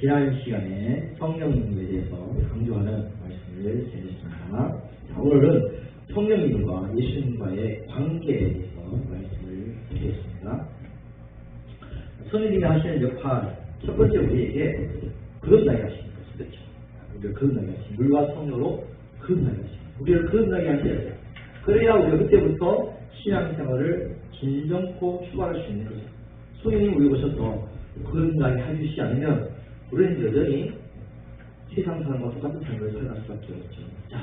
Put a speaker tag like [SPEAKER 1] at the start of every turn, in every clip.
[SPEAKER 1] 지난 시간에 성령님에 대해서 강조하는 말씀을 드렸습니다. 자, 오늘은 성령님과 예수님과의 관계에 대해서 말씀을 드리겠습니다. 성령님이 하시는 역할, 첫 번째 우리에게 거듭나게 하시는 것이 그렇죠. 우리를 거듭나게 하시는 물과 성령으로 거듭나게 하시는 우리를 거듭나게 하셔야. 그래야 우리가 그때부터 신앙생활을 진정코 추구할 수 있는 거죠. 성령님 우리 오셔서 거듭나게 해주시지 않으면 우리는 여전히 세상 사람과 똑같은 삶을 살아갈 수밖에 없죠. 자,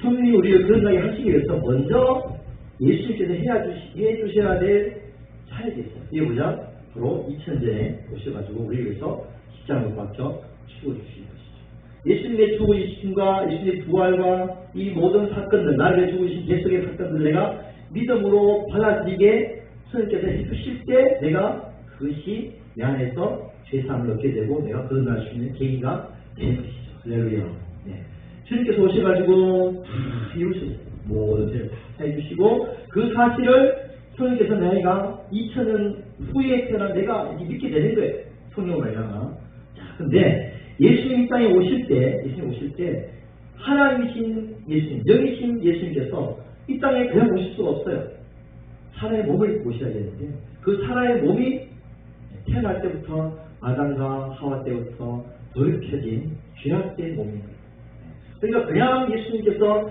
[SPEAKER 1] 성령이 우리를 거듭나게 하시기 위해서 먼저 예수님께서 해야 주시, 해주셔야 될 사역이 있어요. 이게 뭐냐? 바로 2000년에 오셔가지고 우리 위해서 십자가를 박혀 죽어주신 것이죠. 예수님의 죽으심과 예수님의 부활과 이 모든 사건들, 나를 위해 죽으신 예수의 사건들을 내가 믿음으로 받아들이게 성령께서 해주실 때 내가 그것이 내 안에서 죄사함을 얻게 되고 내가 거듭날 수 있는 계기가 되는 것이죠. 할렐루야. 네. 주님께서 오셔가지고 다 이루셨어요. 모든 다 해주시고 그 사실을 성령께서 내가 2000년 후에 태어난 내가 믿게 되는 거예요. 성령을 말미암아. 자, 근데 예수님 이 땅에 오실 때, 예수님 오실 때 하나님이신 예수님, 영이신 예수님께서 이 땅에 그냥 오실 수가 없어요. 사람의 몸을 오셔야 되는데 그 사람의 몸이 태어날 때부터 아담과 하와 때부터 넓혀진 죄악된 거예요. 그러니까 그냥 예수님께서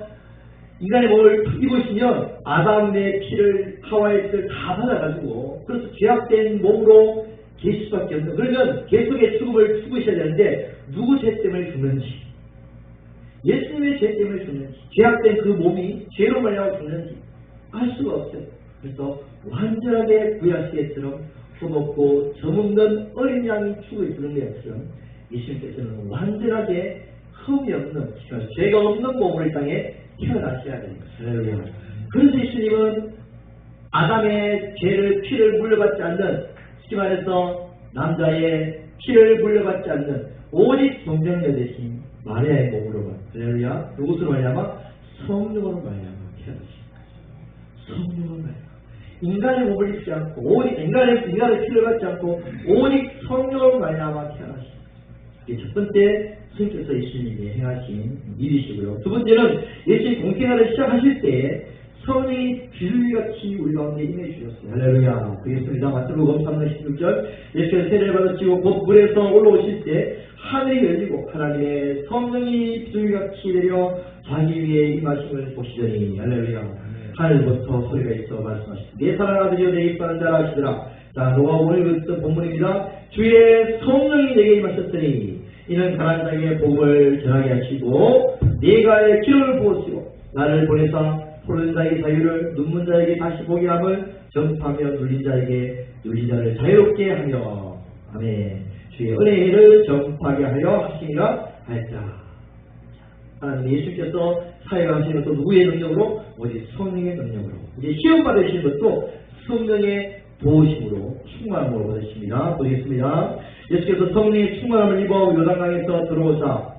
[SPEAKER 1] 인간의 몸을 입으시면 아담의 피를 하와의 피를 다 받아가지고 그래서 죄악된 몸으로 계실 수밖에 없는 그러면 계속의 죽음을 죽으셔야 되는데 누구 죄 때문에 죽는지 예수님의 죄 때문에 죽는지 죄악된 그 몸이 죄로 말미암아 죽는지 알 수가 없어요. 그래서 완전하게 구약시에처럼 흠없고 점없는 어린 양이 죽을 주는 것처럼 예수님께서는 완전하게 흠이 없는 죄가 없는 몸을 이 땅에 태어나셔야 되는 것이에요. 그래서 예수님은 아담의 죄를 피를 물려받지 않는 쉽게 말해서 남자의 피를 물려받지 않는 오직 정정녀 대신 마리아의 몸으로만 할렐루야 누구로 말미암아 성령으로 말미암아 태어나신. 성령으로 말미암아 인간의 몸을 입지 않고 오직 인간의 인간의 피를 받지 않고 오직 성령으로 말미암아 태어나신. 이게 첫 번째 성께서 예수님이 행하신 일이시고요. 두 번째는 예수님 공생활을 시작하실 때 성령이 비둘기같이 우리 가운데 임해 주셨어요. 할렐루야. 그겠습니다. 마태복음 3장 16절 예수께서 세례를 받으시고 곧 물에서 올라오실 때 하늘이 열리고 하나님의 성령이 비둘기같이 내려 자기 위에 임하심을 보시더니 할렐루야. 하늘부터 소리가 있어 말씀하시되 내 사랑하는 아들이여 내 입하는 자라 하시더라. 자, 너가 오늘 그 본문입니다. 주의 성령이 내게 임하셨으니 이는 가난 자에게 복을 전하게 하시고 네가의 기름을 부으시고 나를 보내사 홀른 자에게 자유를 눈문 자에게 다시 보게 함을 전파하며 눌린 자에게 눌린 자를 자유롭게 하며 아멘 주의 은혜를 전파하게 하려 하시니라 하였다 하나님 예수께서 사역하시는 것도 누구의 능력으로? 오직 성령의 능력으로 이제 시험 받으시는 것도 성령의 도우심으로 충만함으로 받으십니다. 보겠습니다. 예수께서 성령의 충만함을 입어 요단강에서 들어오사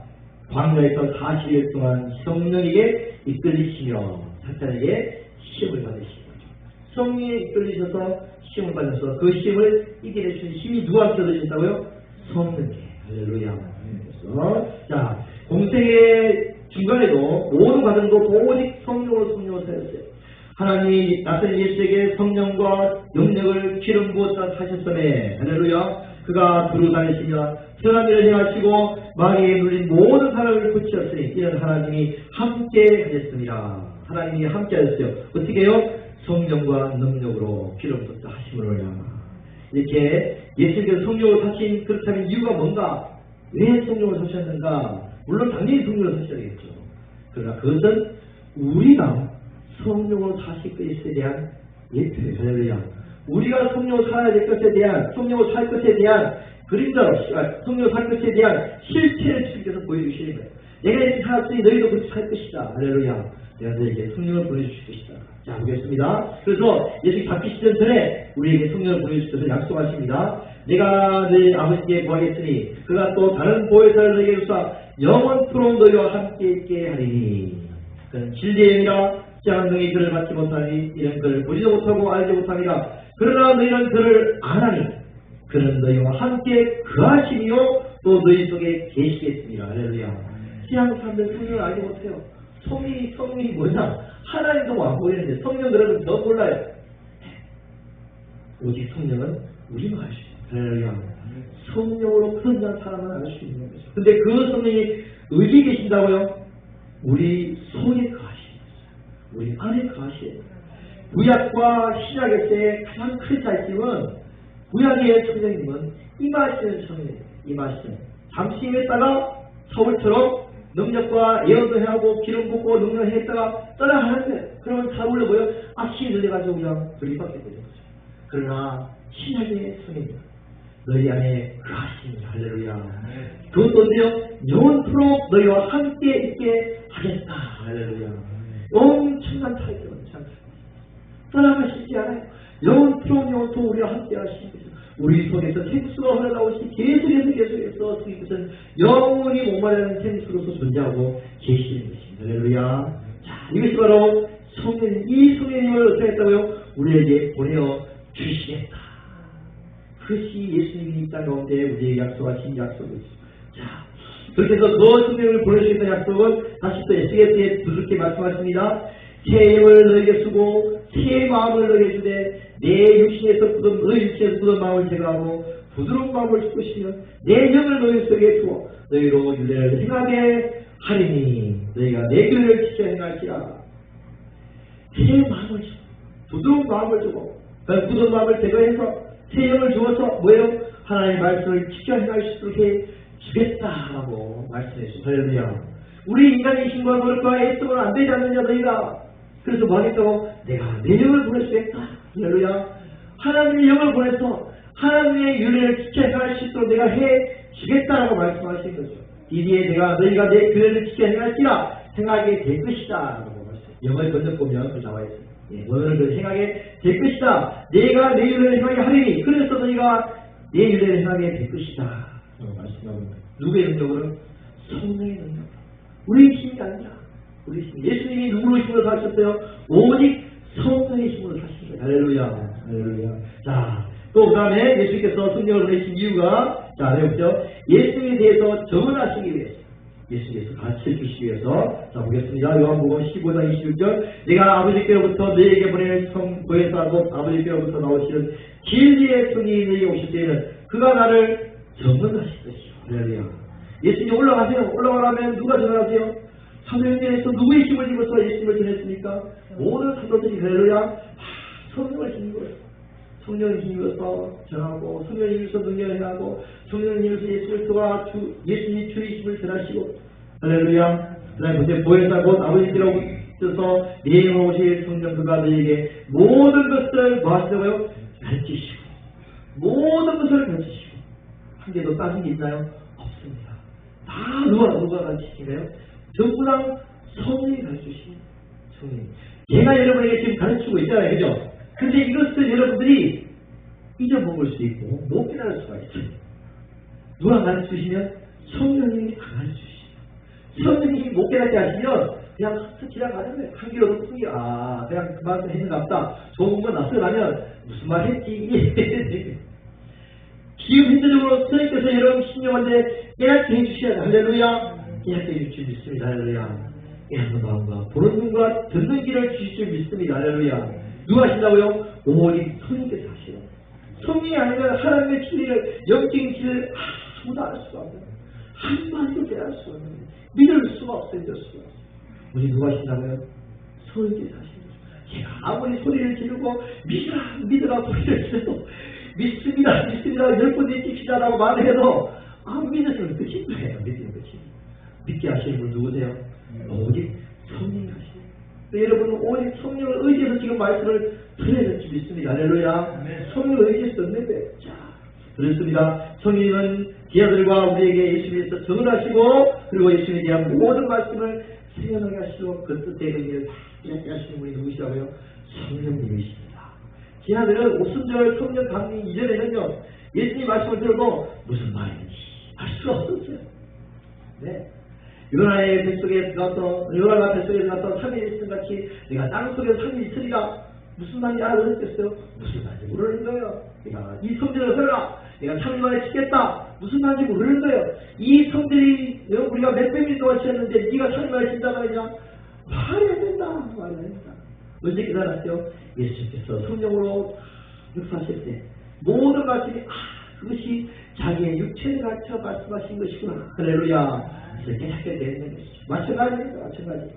[SPEAKER 1] 광야에서 40일 동안 성령에게 이끌리시며 사탄에게 시험을 받으신 거죠. 성령에 이끌리셔서 시험을 받아서 그 시험을 이겨내 주신 힘이 누구한테 얻으셨다고요? 성령께. 할렐루야. 자 공생의 중간에도 모든 과정도 오직 성령으로 성령으로 살았어요. 하나님이 나선 예수에게 성령과 영력을 기름 부었다 하셨음에 할렐루야 그가 두루 다니시며 선한 일을 행하시고 마귀에 눌린 모든 사람을 고치셨으니 이는 하나님이 함께 하셨습니다. 하나님이 함께 하셨어요. 어떻게 해요? 성령과 능력으로 기름 부었다 말미암아 이렇게 예수님께서 성령을 사신 그렇다면 이유가 뭔가? 왜 성령을 사셨는가? 물론 당연히 성령을 사셔야 되겠죠. 그러나 그것은 우리가 성령으로 사실 것에 대한 예표예요. 할렐루야. 우리가 성령으로 살아야 될 것에 대한 성령으로 살 것에 대한 그림자로 아, 성령으로 살 것에 대한 실체를 주님께서 보여주시는 거예요. 내가 이렇게 살았으니 너희도 그렇게 살 것이다. 할렐루야. 내가 너에게 성령을 보내주실 것이다. 자 보겠습니다. 그래서 예수님 잡히시던 전에 우리에게 성령을 보내주실 것을 약속하십니다. 내가 내 아버지께 구하겠으니 그가 또 다른 보혜사를 너에게 주사 영원토록 함께 있게 하리니 그는 진리의이라 시작한 등이 그를 받지 못하니 이는 그를 보지도 못하고 알지 못하니라 그러나 너희는 그를 아나니 그는 너희와 함께 그하시며 또 너희 속에 계시겠습니다. 할렐루야. 세상 사람들 성령을 알지 못해요. 성령이, 성령이 뭐냐? 하나님도 왕보이는데 성령들은 더 몰라요. 오직 성령은 우리만 알수 있어요. 할렐루야. 성령으로 그런 사람은 알 수 있는 거죠. 근데 그 성령이 어디 계신다고요? 우리 속에 거죠. 우리 안에 거예요. 구약과 신약에서의 가장 큰 차이점은 구약의 성령님은 임하시는 성령이에요. 임하시는. 잠시 있다가 서울처럼 능력과 예언도 해하고 기름 붓고 능력 했다가 떠나가는데 그러면 사울로 뭐요? 악시 들려가지고 그냥 들이받게 되는 거죠. 그러나 신약의 성령님 너희 안에 그하시니 할렐루야. 그것도 언제요? 영원토록 너희와 함께 있게 하겠다. 할렐루야. 엄청난 차이점은 참 떠나가시지 않아요. 영원토록 영원토록 우리와 함께 거죠. 우리 속에서 생수가 흘러나오시 계속해서 계속해서 그것은 영원히 목마르는 생수로서 존재하고 계시는 것입니다. 할렐루야. 자, 이것이 바로 성령, 이 성령님을 어떻게 했다고요? 우리에게 보내어 주시겠다. 그것이 예수님이 이 땅 가운데 우리에게 약속하신 약속이죠. 자, 그렇게 해서 그 성령을 보내주겠다는 약속은 다시 또 에스겔서에 두둑게 말씀하십니다. 새 영을 너에게 쓰고 새 마음을 너에게 주되 내 육신에서 굳은 너희 육신에서 굳은 마음을 제거하고 부드러운 마음을 줄 것이며 내 영을 너희 속에 주어 너희로 유대를 행하게 하리니 너희가 내 길을 지켜 행할지라 새 마음을 주고 부드러운 마음을 주고 그 부드러운 마음을 제거해서 새 영을 주어서 뭐예요? 하나님의 말씀을 지켜 행할 수 있도록 해 주겠다라고 말씀했습니다. 할렐루야. 우리 인간의 힘과 노력과 애쓰면 안 되지 않느냐 너희가 그래서 뭐 하겠다고 내가 내 영을 보내주겠다. 할렐루야. 하나님의 영을 보내서 하나님의 윤회를 지켜 행할 수 있도록 내가 해 주겠다라고 말씀하신 거죠. 이리에 내가 너희가 내 교회를 지켜 행할지라 행하게 될 것이다. 라고 말씀. 영을 건너 보면 그 나와 있어요. 예, 너희를 그 행하게 될 것이다. 내가 내 윤회를 행하게 하리니 그래서 너희가 내 윤회를 행하게 될 것이다. 누구의 능력으로? 성령의 능력. 우리의 힘이 아니라 우리 힘. 예수님이 누구로 힘으로 사셨어요? 오직 성령의 힘으로 거예요. 할렐루야. 할렐루야. 자, 또 그 다음에 예수님께서 성령을 보내신 이유가 자, 해보죠. 예수님에 대해서 정언하시기 위해서. 예수님께서 가르쳐 주시기 위해서 자 보겠습니다. 요한복음 15장 26절 내가 아버지께로부터 너에게 보낼 성 보혜사 곧 아버지께로부터 나오시는 진리의 성이 너에게 오실 때에는 그가 나를 정언하실 것이요. 할렐루야. 예수님 올라가세요. 올라가라면 누가 전하세요? 사도행전에서 누구의 힘을 입어서 예수님을 전했습니까? 모든 사도들이 할렐루야 하, 성령을 힘입어서 성 령을 힘입어서 전하고 성령을 힘입어서 능력을 행하고 성령을 힘입어서 예수를 도와 주, 예수님 주의 힘을 전하시고 할렐루야 그 다음에 보세요 보혜사 곧 아버지께로부터 내용 오실 성령 그가 너에게 모든 것을 뭐 하시라고요? 가르치시고 모든 것을 가르치시고 한 개도 빠진 게 있나요? 없습니다. 다 누가 누가 가르치시나요? 전부 다 성령이 가르치시는 성령. 제가 여러분에게 지금 가르치고 있잖아요, 그죠? 근데 이것을 여러분들이 잊어먹을 수 있고 못 깨달을 수가 있어요. 누가 가르치시면 성령님이 다 가르치시죠. 성령님이 못 깨닫게 하시면 그냥 쓱 지나가는 거예요. 한더 크게 아 그냥 그 말씀 했는 것 같다. 좋은 거 낯설가면 무슨 말 했지? 지금 현재적으로 선생님께서 여러분 신령한테 깨닫게 해주셔야 돼. 할렐루야. 깨닫게 해줄 줄 믿습니다. 할렐루야. 깨닫는 마음과 보는 눈과 듣는 길을 주실 줄 믿습니다. 할렐루야. 누가 하신다고요? 오직 성령께서 하시요. 성령이 아니면 하나님의 진리를 영적인 진리를 아무도 알 수가 없는 한마디도 깨달을 수가 없는 믿을 수가 없어요. 우리 누가 하신다고요? 하시는 거죠. 제가 아무리 소리를 지르고 믿으라 믿으라 소리를 질러도 믿습니다 믿습니다 열번 믿깁시다라고 말을 해도 안 믿으시면 끝인 거예요. 믿으면 끝이 믿게 하시는 분 누구세요? 오직 성령이 하시는 네, 여러분은 오직 성령을 의지해서 지금 말씀을 들어야 될지 믿습니다. 할렐루야. 성령을 의지해서 듣는데 자 그렇습니다. 성령은 기아들과 우리에게 예수님께서 정언하시고 그리고 예수님에 대한 모든 말씀을 생각하게 하시고 그 뜻의 의미를 다 이야기하시는 분이 누구시라고요? 성령님이십니다. 기아들은 오순절 성령 강림 이전에는요 예수님 말씀을 들어도 무슨 말인지 알 수가 없었어요. 네. 요나의 뱃속에 들어가서 요나가 뱃속에 들어가서 3일 있음 같이 내가 땅 속에 3일 있으리라 무슨 말인지 알아듣겠어요? 무슨 말인지 모르는 거예요. 내가 이 성전을 설라 내가 3일 만에 짓겠다
[SPEAKER 2] 무슨 말인지 모르는 거예요. 이 성들이 어, 우리가 몇백 년 동안 지었는데 네가 설명을 진다 말이냐? 말이 안 된다. 말이 안 된다. 언제 깨달았죠? 예수님께서 성령으로 역사하실 때 모든 말씀이 아 그것이 자기의 육체를 갖춰 말씀하신 것이구나. 할렐루야. 그래서 깨닫게 되는 것이죠. 마찬가지입니다. 마찬가지.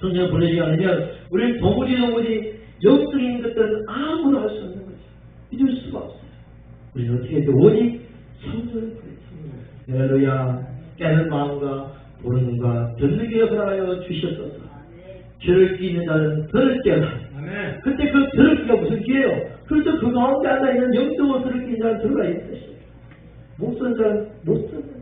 [SPEAKER 2] 성령을 보내지 않으면 우리는 도무지 도무지 영적인 것들은 아무도 할수 없는 거죠. 믿을 수가 없어요. 우리는 어떻게 해도 오직 성령을 보내죠. 할렐루야. 깨는 마음과 보는 눈과 듣는 귀를 허락하여 주셨소서. 죄를 끼는 자는 들을.
[SPEAKER 1] 아멘.
[SPEAKER 2] 그때 그 들을 기가 무슨 기예요? 그래서 그 가운데 앉아 있는 영적으로 들을기는 자는 들어가 있는 것이에요. 못 쓰는 자는 못 쓰는.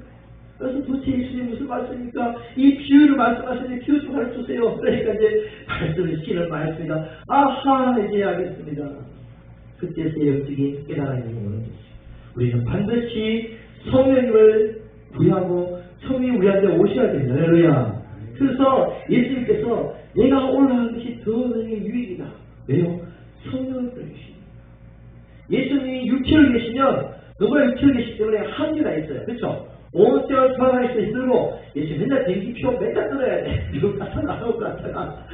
[SPEAKER 2] 그래서 도대체 예수님 무슨 말씀입니까? 이 비유를 말씀하시는데 비유 좀 가르쳐주세요. 그러니까 이제 말씀을 시키는 말씀이다. 아하 이제 알겠습니다. 그때서 영적인 깨달음이 오는 것이죠. 우리는 반드시 성령님을 구하고 성령이 우리한테 오셔야 됩니다. 할렐루야. 그래서 예수님께서 내가 올라간 것이 더 너에게 유익이다. 왜요? 성령을 보내주십니다. 예수님이 육체로 계시면 너무나 육체로 계시기 때문에 한계가 있어요. 그렇죠? 온 세월 살아있어 있고 예수 맨날 대기표 맨날 들어야 돼. 미국 갔다가 한국 갔다가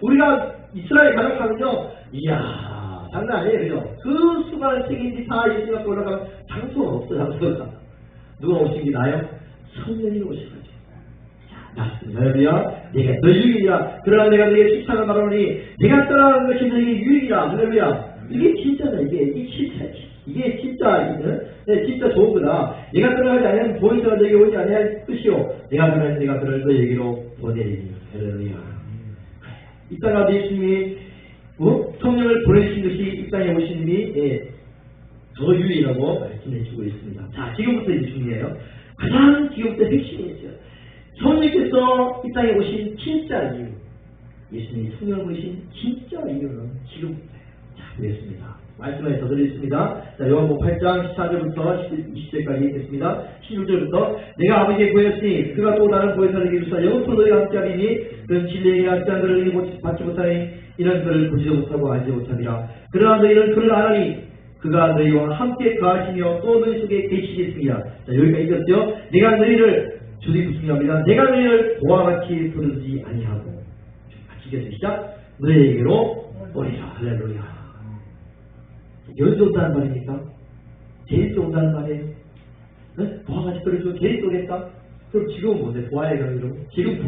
[SPEAKER 2] 우리가 이스라엘 가족하면요. 이야 장난 아니에요. 그죠? 그 수많은 책임지 다 예수님 앞에 올라가면 장소가 없어요. 장소가. 누가 오신 게 나요? 성령이 오셔가지고. 맞습니다. 할렐루야. 내가 너 유익이라. 그러나 내가 너에게 추천을 말하노니 내가 떠나는 것이 너에게 유익이라. 할렐루야. 이게 진짜다. 이게 이게 진짜지. 이게 진짜 이거는 네, 진짜 좋은 거다. 내가 떠나가지 아니하면 보이서가 너에게 오지 아니할 뜻이요. 내가 떠나면 내가 그를 너에게로 보내리니. 할렐루야. 이 땅에 예수님이 어? 성령을 보내주신 것이 이 땅에 오신 님이 예, 더 유의라고 말씀해 주고 있습니다. 자, 지금부터 이제 중요해요. 가장 지금부터 핵심이 있어요. 성령께서 이 땅에 오신 진짜 이유. 예수님이 성령을 보내신 진짜 이유는 지금부터예요. 자, 보겠습니다. 말씀을 더 드리겠습니다. 자, 요한복 8장 14절부터 20절까지 읽겠습니다. 16절부터 내가 아버지의 구했으니 그가 또 다른 보혜사를 이루사 영원토 너희와 함께하리니 그는 진리에게 함께 한 그를 너희 받지 못하니 이는 그를 보지도 못하고 알지 못하리라. 그러나 너희는 그를 알아니 그가 너희와 함께 가시며 또 너희 속에 계시겠습니다. 자, 여기까지 읽었죠? 내가 너희를 주디 구승합니다. 내가 너희를 보와 같이 부르지 아니하고 같이. 시작. 너희에게로 오리라. 할렐루야. 여기서 온다는 말입니까? 제일 온다는 말이에요. 네? 보와 같이 부르죠. 제일 오겠다? 그럼 지금은 뭔데? 보아예요, 그럼? 지금.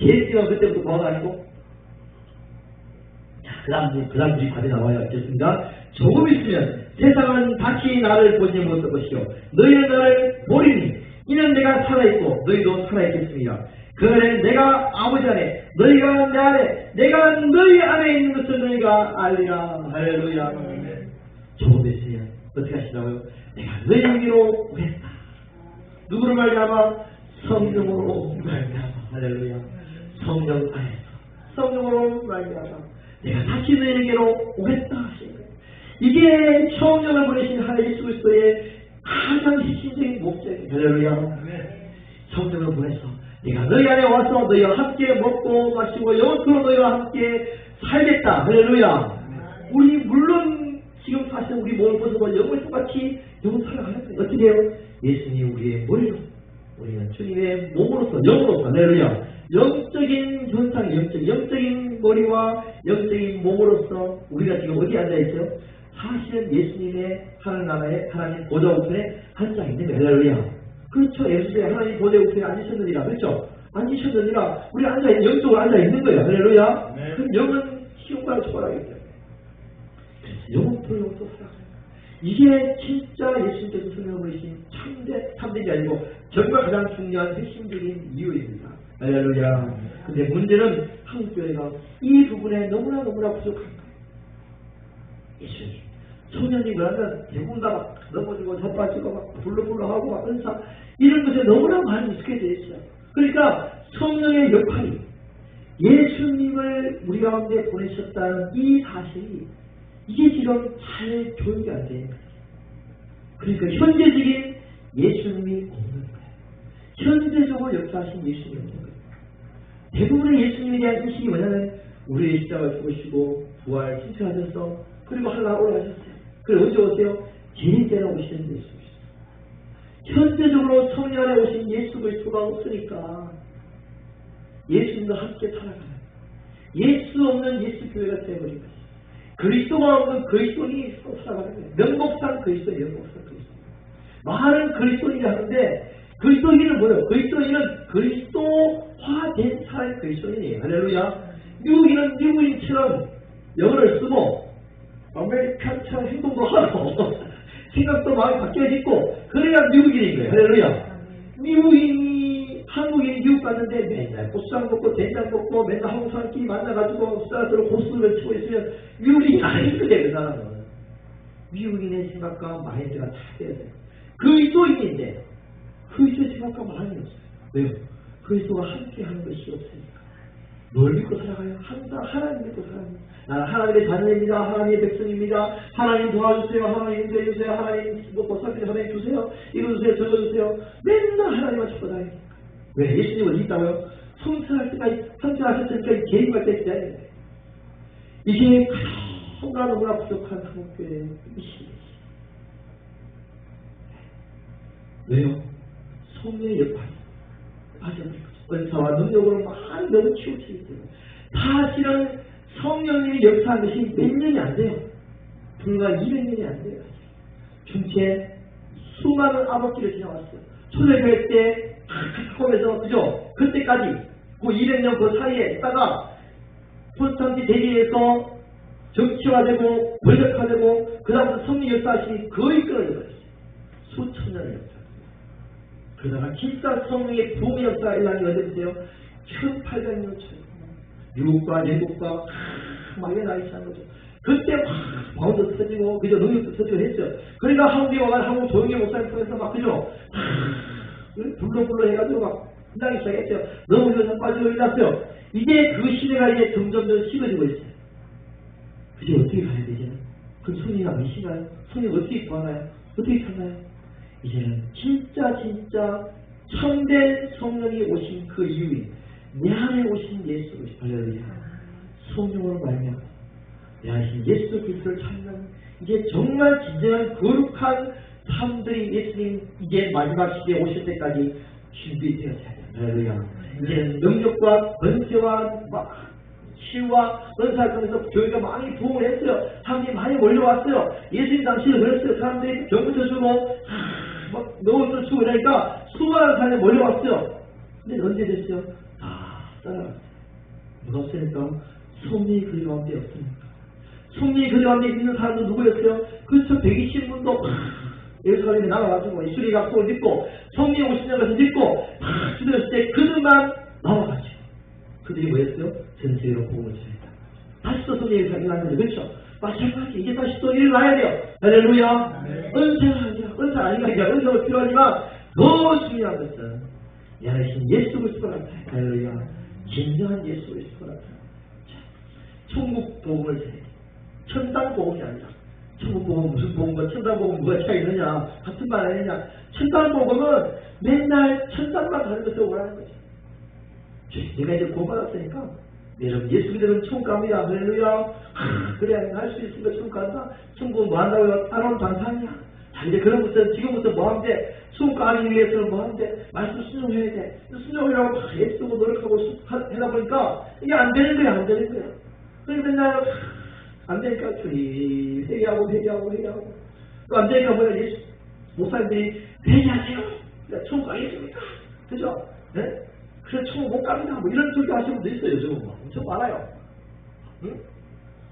[SPEAKER 2] 제일 뛰어 그때부터 보아가 아니고? 그 다음, 그 다음 우리 답이 나와요. 알겠습니다. 조금 있으면 세상은 다시 나를 보지 못할 것이요. 너희는 나를 보리니 이는 내가 살아있고 너희도 살아있겠습니다. 그 안에 내가 아버지 안에 너희가 내 안에 내가 너희 안에 있는 것을 너희가 알리라. 할렐루야. 어떻게 하시라고요? 내가 너희에게로 오겠다. 누구를 말미암아 성령으로 말미암아 할렐루야. 성령 안에서 성령으로 말미암아 내가 다시 너희에게로 오겠다 하시는 거예요. 이게 성령을 보내신 하나님 예수 그리스도의 가장 핵심적인 목적이에요. 할렐루야. 성령을 보내서 내가 너희 안에 와서 너희와 함께 먹고 마시고 영원토록 너희와 함께 살겠다. 할렐루야. 우리 물론 지금 사실 우리 몸을 벗어도 영을 똑같이 살아가는 거예요. 어떻게 해요? 예수님 우리의 머리로 우리는 주님의 몸으로서 영으로서 할렐루야. 영적인 현상, 영적, 영적인 머리와 영적인 몸으로서 우리가 지금 어디 앉아 있어요? 사실은 예수님의 하나님 나라의 하나님 보좌 우편에 앉아 있는 거예요. 그렇죠. 예수님의 하나님 보좌 우편에 앉으셨느니라. 그렇죠? 앉으셨느니라. 우리 앉아 있는 영적으로 앉아 있는 거예요. 할렐루야.
[SPEAKER 1] 네.
[SPEAKER 2] 그럼 영은 시험과. 그래서 영원토록 영원토록 살아가요. 이게 진짜 예수님께서 성령을 보내신 참된, 참된이 아니고 정말 가장 중요한 핵심적인 이유입니다. 할렐루야. 근데 문제는 한국 교회가 이 부분에 너무나 너무나 부족한 거예요. 예수님. 소년님을 하면 대부분 다막 넘어지고 젖빠지고 막 불러불러 하고 막 은사 이런 것에 너무나 많이 익숙해져 있어요. 그러니까 성령의 역할이 예수님을 우리 가운데 보내셨다는 이 사실이 이게 지금 잘 교육이 안 돼요. 그러니까 현재적인 예수님이 없는 거예요. 현재적으로 역사하신 예수님이 없는 거예요. 대부분의 예수님에 대한 인식이 뭐냐면 우리의 십자가를 죽으시고 부활 신청하셔서 그리고 하늘나라 올라가셨어요. 그리고 언제 오세요? 제일 때나 오시는 예수님이셨어요. 현재적으로 성령 안에 오신 예수 그리스도가 없으니까 예수님과 함께 살아가는 예수 없는 예수 교회가 되어버린 것이 그리스도가 없는 그리스도인이 살아가는 거예요. 명목상 그리스도, 명목상 그리스도. 많은 그리스도인이 하는데 그리스도인은 뭐예요? 그리스도인은 그리스도화된 사람이 그리스도인이에요. 할렐루야. 미국인은 미국인처럼 영어를 쓰고 아메리칸처럼 행동도 하고 생각도 많이 바뀌어 있고 그래야 미국인인 거예요. 할렐루야. 미국인이 한국인이 미국 갔는데 맨날 고추장 먹고 된장 먹고 맨날 한국 사람끼리 만나가지고 수다스로 고수를 치고 있으면 미국인이 아닌 거예요. 그 사람은. 미국인의 생각과 마인드가 다 돼야. 그리스도인인데 그리스도의 생각과 마음이 없어요. 왜요? 그리스도가 함께 하는 것이 없으니까. 뭘 믿고 살아가요? 항상 하나님 믿고 살아요. 나는 하나님의 자녀입니다. 하나님의 백성입니다. 하나님 도와주세요. 하나님 인도해주세요. 하나님 먹고 살기 하나님 주세요. 이거 주세요. 저거 주세요. 맨날 하나님만 찾고 다니니까. 왜? 예수님 어디 있다고요? 성찰할 때까지, 성찰하셨으니까 개인할 때 기다려야 돼. 이게 너무나 너무나 부족한 한국교회의 이시 왜요? 성령의 역할이 빠져버린 거죠. 은사와 능력으로 많이 너무 치우치기 때문에 사실은 성령님이 역사한 것이 몇 년이 안 돼요. 불과 200년이 안 돼요. 중체 수많은 아버지를 지나왔어요. 초대교회 때 카카오에서 그죠? 그때까지 그 200년 그 사이에 있다가 프로테스탄트 대기에서 정치화되고 권력화되고 그 다음부터 성령 역사하시니 거의 끊어져버렸어요. 수천 년의 역사. 그러다가 진짜 성령의 부흥의 역사 일랑이 어디세요? 1800년 전 미국과 영국과 막 일어나기 시작한 거죠. 그때 막 바운도 터지고 그죠 능력도 터지고 했죠. 그러니까 한국에 와가 한국 조영계 목사님 통해서 막 그죠 불러불러 해가지고 막 신당이 시작했죠. 너무 이래서 빠지고 일났어요. 이제 그 시대가 이제 점점점 식어지고 있어요. 그게 어떻게 가야 되죠? 그럼 손이가 몇시가요? 손이 어떻게 구하나요? 어떻게 찾나요? 이제는 진짜 진짜 참된 성령이 오신 그 이유인 내 안에 오신 예수 그리스도 할렐루야 성령으로 말미암아 내 안에 예수 그리스도를 찾는 이제 정말 진정한 거룩한 사람들이 예수님 이제 마지막 시대에 오실 때까지 준비되어야 돼요 할렐루야 이제는 능력과 번제와 막 치유와 은사를 통해서 교회가 많이 부흥을 했어요. 사람들이 많이 몰려왔어요. 예수님 당시에 그랬어요. 사람들이 병부터 주고 막 노원도 주고 이러니까 수많은 사람이 몰려왔어요. 근데 언제 됐어요? 다 따라갔어요. 누가 없으니까 성령이 그 가운데 없으니까. 성령이 그 가운데 있는 사람도 누구였어요? 그렇죠. 120분도 예루살렘에 나가가지고 이수리 약속을 믿고 성령이 오시는 것을 믿고 다 주들었을 때 그들만 나와가지고 그들이 뭐였어요? 전세로 복음을 전했다. 다시 또 성령의 일이 일어났는데 그렇죠? 마찬가지 이제 다시 또 일어나야 돼요. 할렐루야. 은사가 아니야. 은사 아니라 은사가 필요하지만 더 중요한 것은 내 안에 신 예수 그리스도 같아요. 할렐루야. 진정한 예수 그리스도 같아요. 자, 천국 복음을 전해. 천당 복음이 아니라 복음 무슨 천당 복음 뭐가 차이 있느냐? 같은 말 아니냐? 복음은 맨날 천당만 가는 것을 원하는 거죠. 내가 이제 구원받았으니까 여러분 예수 믿으면 갑니다. 할렐루야. 하, 그래 할 수 있으니까 천국 간다. 천국 뭐 한다고요? 따라온 방탄이야. 자 이제 그런부터 지금부터 뭐 하면 돼? 천국 가기 위해서는 뭐 하면 돼? 말씀 순종해야 돼. 순종이라고 막 애쓰고 노력하고 하다 보니까 이게 안 되는 거야 안 되는 거야. 그래서 맨날 하, 안 되니까 주님 회개하고 회개하고 회개하고 또 안 되니까 뭐야 예수 목사님들이 회개하세요. 그러니까 천국 가겠습니까? 그죠? 네? 그래 천국 못 갑니다. 뭐 이런 소리 하시는 분도 있어요. 요즘은 뭐. 엄청 많아요. 응?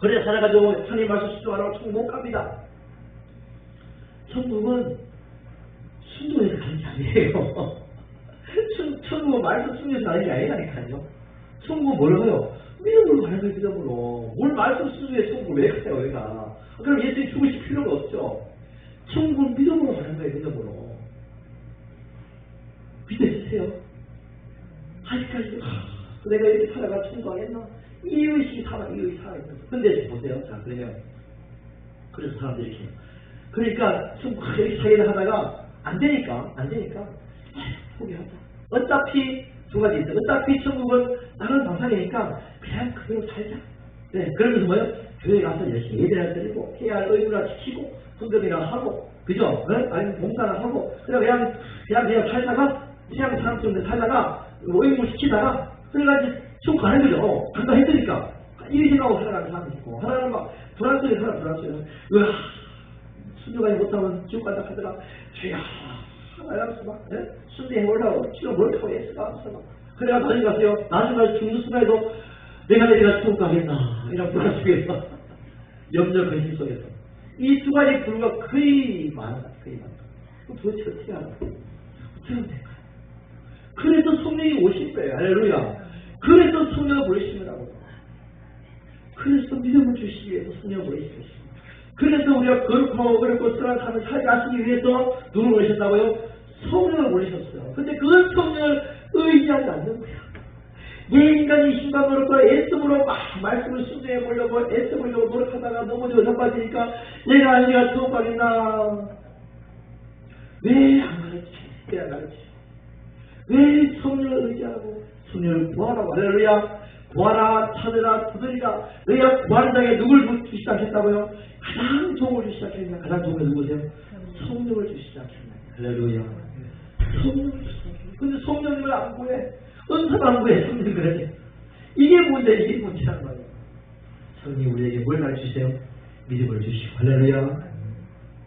[SPEAKER 2] 그래 살아가지고 하나님 말씀 수종하라고 천국 못 갑니다. 천국은 순종해서 가는 게 아니에요. 천, 천국은 말씀 순종해서 가는 게 아니라니까요. 천국은 뭐라고요? 가는 거예요, 믿음으로. 뭘 말씀 순종해 천국을 왜 가요, 여기가. 그럼 예수님 죽으실 필요가 없죠. 천국은 믿음으로 가는 거예요, 믿음으로. 믿으세요. 아직까지 하, 내가 이렇게 살아가 충고하겠나? 이의식이 살아, 이의식이 살아있는 근데 보세요. 자, 그러면 그래서 사람들이 이렇게 그러니까 이렇게 사기를 하다가 안 되니까 안 되니까 에휴, 포기하자. 어차피 두 가지 있어. 어차피 천국은 다른 방상이니까 그냥 그대로 살자. 네, 그러면서 뭐요? 교회 가서 열심히 예배나 드리고 해야 할 의무나 지키고 헌금이나 하고 그죠? 네? 아니면 봉사나 하고 그냥 그냥 그냥 그냥 살다가 그냥 사람처럼 살다가 의무 시키다가 그래가지고 쭉 가는 거죠. 어, 간다 했으니까 이 생각하고 살아가는 사람이 있고 하나는 막 불안 속에 살아 불안 속에 으아 순종하지 못하면 지옥 간다 하더라 주야 막 예? 순대해 올라오고 지금 뭘 하면서 막 그래가 나중에 가세요. 나중에 중도 순간에도 내가 내가 지옥 가겠나? 이런 불안 속에서 염려 근심 속에서. 이 두 가지 불과 거의 많다 거의 그럼 도대체 어떻게 하나 어떻게 하면 될까요? 그래서 성령이 오신 거예요. 할렐루야. 그래서 성령을 보내신 거라고. 그래서 믿음을 주시기 위해서 성령을 보내신 것입니다 그래서 우리가 거룩하고 어렵고 선한 삶을 살게 하시기 위해서 누굴 보내셨다고요? 성령을 보내셨어요. 근데 그 성령을 의지하지 않는 거야. 내 인간이 신과 노력과 애씀으로 막 말씀을 순종해 보려고 애써 보려고 노력하다가 넘어지고 자빠지니까 내가 내가 처음 가겠나 왜안 가르치? 왜안 가르치? 왜 성령을 의지하고 성령을 구하라고 할렐루야 구하라 찾으라 두드리라 너희가 구하는 자에게 누굴 주시지 않겠다고요? 가장 주시지 않겠냐 가장 게 누구세요? 성령을 주시지 않겠냐 할렐루야 근데 성령님을 안 구해 은사도 안 구해 성령 그러지 이게 문제 이게 문제란 말이에요 성령이 우리에게 뭘 가르치세요? 믿음을 주시고 할렐루야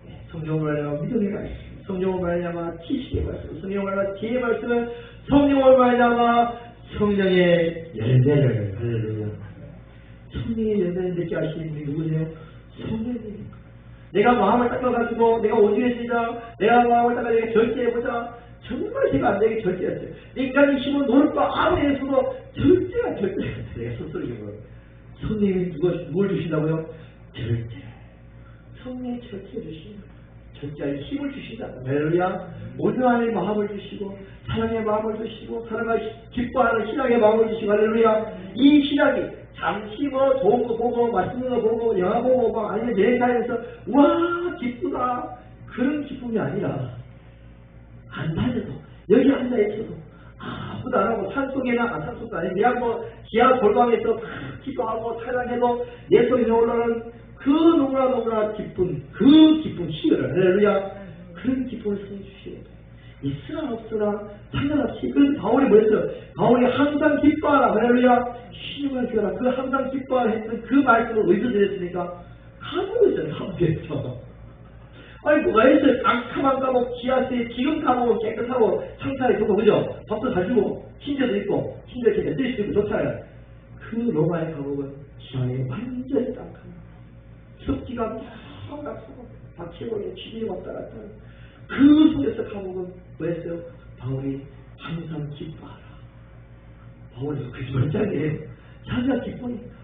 [SPEAKER 2] 네, 성령을 말하면 믿음의 말씀, 성령을 말하면 지식의 말씀, 성령을 말하면 지혜의 말씀은 성령을 말하면 성령의 열매를 할렐루야. 성령의 열매를 맺게 하시는 분이 누구세요? 성령입니다. 내가 마음을 닦아가지고 내가 오직해지자 내가 마음을 닦아 내가 절제해보자 정말 제가 안 되게 절제했어요. 내 인간이 힘은 아무리 했어도 절제가 절제가 스스로 성령이 누가 뭘 주신다고요? 절제. 성령이 절제 주시는 절제할 힘을 주시다. 할렐루야. 온유한 마음을 주시고 사랑의 마음을 주시고 사랑을 기뻐하는 신앙의 마음을 주시고 할렐루야. 이 신앙이 잠시 뭐 좋은 거 보고 맛있는 거 보고 영화 보고 막 아니면 여행 다니면서 와 기쁘다 그런 기쁨이 아니라 안 다녀도 여기 앉아 있어도 아무도 안 하고 산속에나 아, 산속도 아니고 그냥 뭐 지하 골방에서 막 기도하고 찬양해도 내 소리 올라오는 그 너무나 너무나 기쁜 그 기쁜 시를 할렐루야. 그런 기쁨을 주시겠다 있으나 없으나 상관없이 그래서 바울이 뭐였어요? 바울이 항상 기뻐하라. 할렐루야. 신용을 주라 그 항상 기뻐하라 했던 그 말씀을 어디서 드렸습니까 한국에서 한국에서 아니 뭐가 있어요 깜깜한 감옥 지하수에 지금 감옥은 깨끗하고 상태가 좋고 그죠 밥도 잘 주고 침대도 있고 침대 이렇게 뜰수 있고 좋잖아요 그 로마의 감옥은 지하에 완전히 깜깜해 습기가 막 나고 박치고 지진이 왔다 갔다 그 속에서 감옥은 뭐였어요? 바울이 항상 기뻐하라. 바울이 거짓말장이에요. 자기가 기쁘니까.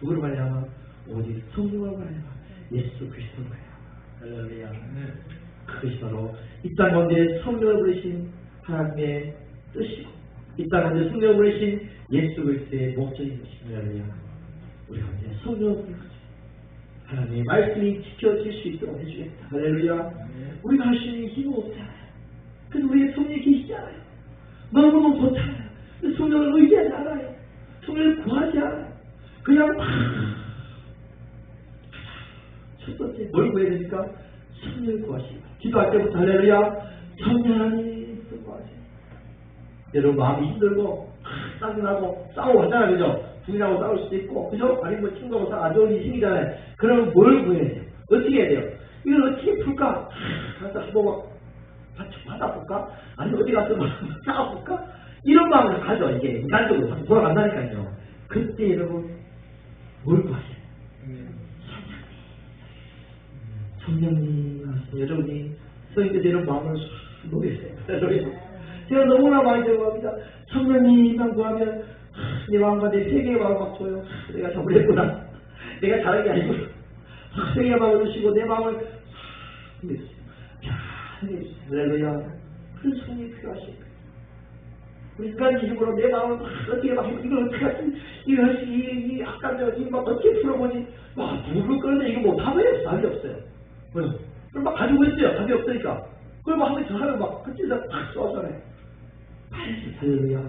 [SPEAKER 2] 누구를 말하면 오직 성령을 말하면 예수 그리스도를 할렐루야. 그것이 바로 이 땅 가운데 성령을 부르신 하나님의 뜻이고 이 땅 가운데 성령을 부르신 예수 그리스도의 목적인. 할렐루야. 우리 가운데 성령을 거죠. 하나님의 말씀이 지켜질 수 있도록 해주겠다. 할렐루야. 우리가 할 수 있는 힘은 없잖아요. 근데 우리의 성령이 계시잖아요. 좋잖아요. 근데 성령을 의지하지 않아요. 성령을 구하지 않아요. 그냥 막. 첫 번째, 뭘 구해야 됩니까? 성령을 구하시고. 기도할 때부터 할렐루야. 성령 하나님 구하시고. 여러분 마음이 힘들고 짜증나고 싸우고 하잖아요 그죠? 부인하고 싸울 수도 있고 그죠? 아니면 뭐 친구하고 싸안 좋은 일이 생기잖아요 그러면 뭘 구해야 돼요? 어떻게 해야 돼요? 이걸 어떻게 풀까? 가서 한번 받- 받아볼까? 아니면 어디 가서 막 싸워볼까? 이런 마음으로 가죠 이게 인간적으로 돌아간다니까요 그때 여러분 뭘 구하세요? 하신 여러분이 성령님께 이런 마음을 쑥 놓으세요 제가 너무나 많이 들어갑니다. 성령님만 구하면 하, 내 마음과 내 세계의 마음을 막. 하, 내가 잘못했구나. 내가 잘한 게 아니고 하, 세계의 마음을 주시고 내 마음을. 할렐루야. 큰 성령이 필요하십니다. 우리 인간의 힘으로 내 마음을 막 어떻게 막 이걸 어떻게 하지? 이걸 이, 이 악감정 이막 어떻게 풀어보니 막 부르르 끓는데 이거 못하면 답이 없어요. 왜요? 그럼 막 가지고 있어요. 답이 없으니까. 그걸 막 한번 더 하면 막 그때서 팍 쏘잖아요. 할렐루야.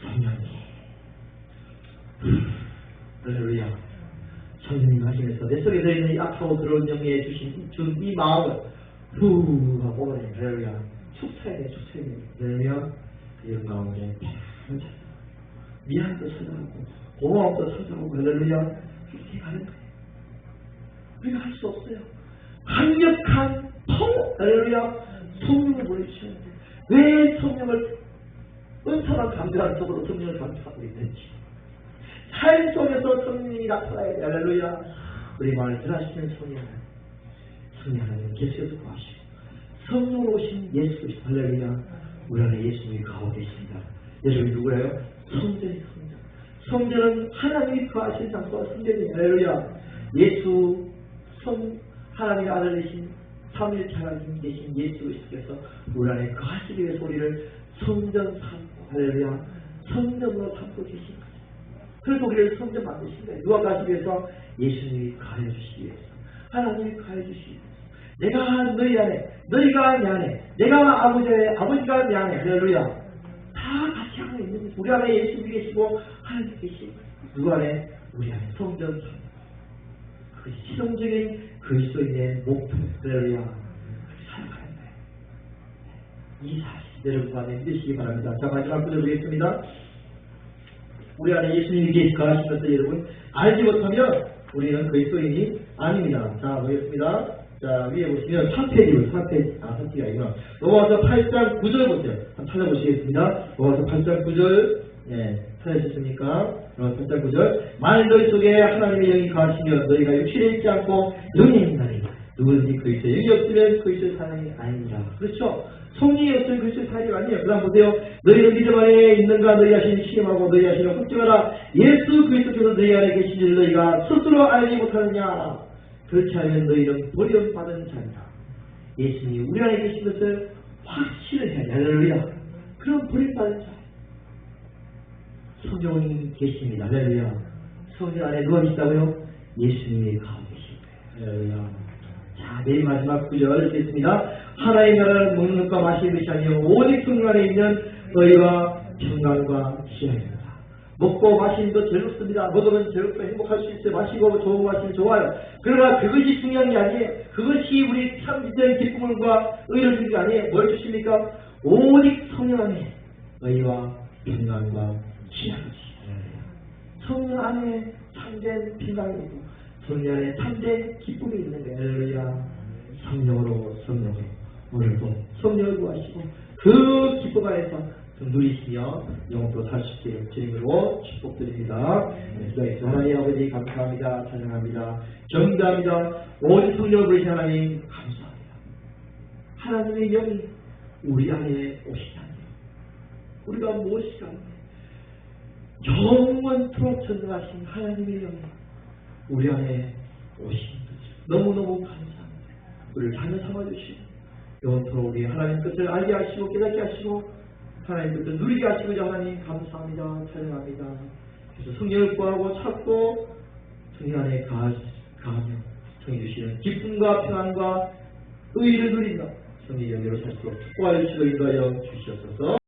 [SPEAKER 2] 성령님. 할렐루야. 성령님 하시면서 내 속에 들어있는 이 악하고 더러운 영에 주신 준 이 마음을 후 하고 오늘 할렐루야 축사해야 돼 축사해야 돼 그러면 그 영광을 참 찾아 미안도 찾아오고 고마움도 찾아오고 할렐루야 그렇게 가는 거예요 우리가 할 수 없어요 강력한 파워 할렐루야 성령을 보내주셔야 돼. 왜 성령을 은사만 감사한 속으로 성령을 감사하고 있는지. 삶 속에서 성령이 나타나야 돼. 할렐루야. 우리 마음을 들하시는 성령 성령 하나님 계속해서 구하시고 성령 오신 예수 그리스도. 할렐루야. 우리 안에 예수님이 가고 계십니다. 여러분 누구예요? 성전이 성전. 성전은 하나님이 거하신 장소가 성전이에요. 할렐루야. 예수 성 하나님의 아들 되신 삼일체 하나님 계신 예수 그리스도께서 우리 안에 거하시기 위해서 우리를 성전 삼고 할렐루야 성전으로 삼고 계신 거예요. 그래서 우리를 성전 만드신 거예요. 누가 가시기 위해서? 예수님이 가해 주시기 위해서. 하나님이 가해 주시기 위해서. 내가 너희 안에 너희가 내 안에 내가 아버지 아버지가 내 안에 할렐루야 다 같이 하고 있는 우리 안에 예수님이 계시고 하나님 계시고 누구 안에 우리 안에 성전 삼고 그 실용적인 그리스도인의 목표 할렐루야 그렇게 살아가는 거예요 이 사실 여러분 안에 믿으시기 바랍니다 자 마지막 구절 보겠습니다 우리 안에 예수님이 계시가 하시면서 여러분 알지 못하면 우리는 그리스도인이 아닙니다. 자 보겠습니다. 자 위에 보시면 4페이지로 4페이지 아 4페이지가 아니구나. 넘어와서 8장 9절 보세요. 한번 찾아보시겠습니다. 넘어와서 8장 9절 예, 찾으셨습니까? 넘어와서 8장 9절 만일 너희 속에 하나님의 영이 가시면 너희가 육신에 있지 않고 영에 있나니 누구든지 그리스도 영이 없으면 그리스도 사람이 아닙니다. 그렇죠? 성령이 없으면 그리스도 사람이 아니에요. 그 다음 보세요. 너희는 믿음 안에 있는가 너희 자신이 시험하고 너희 자신을 확증하라. 예수 그리스도께서 너희 안에 계신 줄 너희가 스스로 알지 못하느냐. 그렇지 않으면 너희는 버림받은 자니라. 예수님이 우리 안에 계신 것을 확신을 해야 돼. 할렐루야. 그럼 버림받은 자. 성령이 계십니다. 할렐루야. 성령 안에 누가 계시다고요? 예수님이 가고 계십니다. 자, 내일 마지막 구절 읽겠습니다. 하나의 나라를 먹는 것과 마시는 것이 아니요 오직 성령 안에 있는 너희가 평강과 희락입니다. 먹고 마시는 것 즐겁습니다. 먹으면 즐겁고 행복할 수 있어요. 마시고 좋은 거 마시면 좋아요. 그러나 그것이 중요한 게 아니에요. 그것이 우리 참된 기쁨과 의를 주는 게 아니에요. 뭘 주십니까? 오직 성령 안에 너희와 평강과 주시다. 성령 안에 참된 있고 성령 안에 참된 기쁨이 있는 거예요. 할렐루야. 성령으로 성령으로 오늘도 성령을 구하시고 그 기쁨 안에서 좀 누리시며 영원토록 살수 있기를 주님으로 축복드립니다. 네, 기도하겠습니다. 하나님 아버지 감사합니다. 찬양합니다. 경배합니다. 오직 성령을 부르신 하나님 감사합니다. 하나님의 영이 우리 안에 오시다니 우리가 무엇이가 영원토록 전능하신 하나님의 영이 우리 안에 오신 거죠. 너무너무 감사합니다. 우리를 자녀 삼아주시고 영원토록 우리 하나님 뜻을 알게 하시고 깨닫게 하시고 하나님 뜻을 누리게 하시고자 하나님 감사합니다. 찬양합니다. 그래서 성령을 구하고 찾고 성령 안에 가, 가며 성령 주시는 기쁨과 평안과 의를 누린다. 성령 영으로 살수록 축복하여 주시고 인도하여 주시옵소서.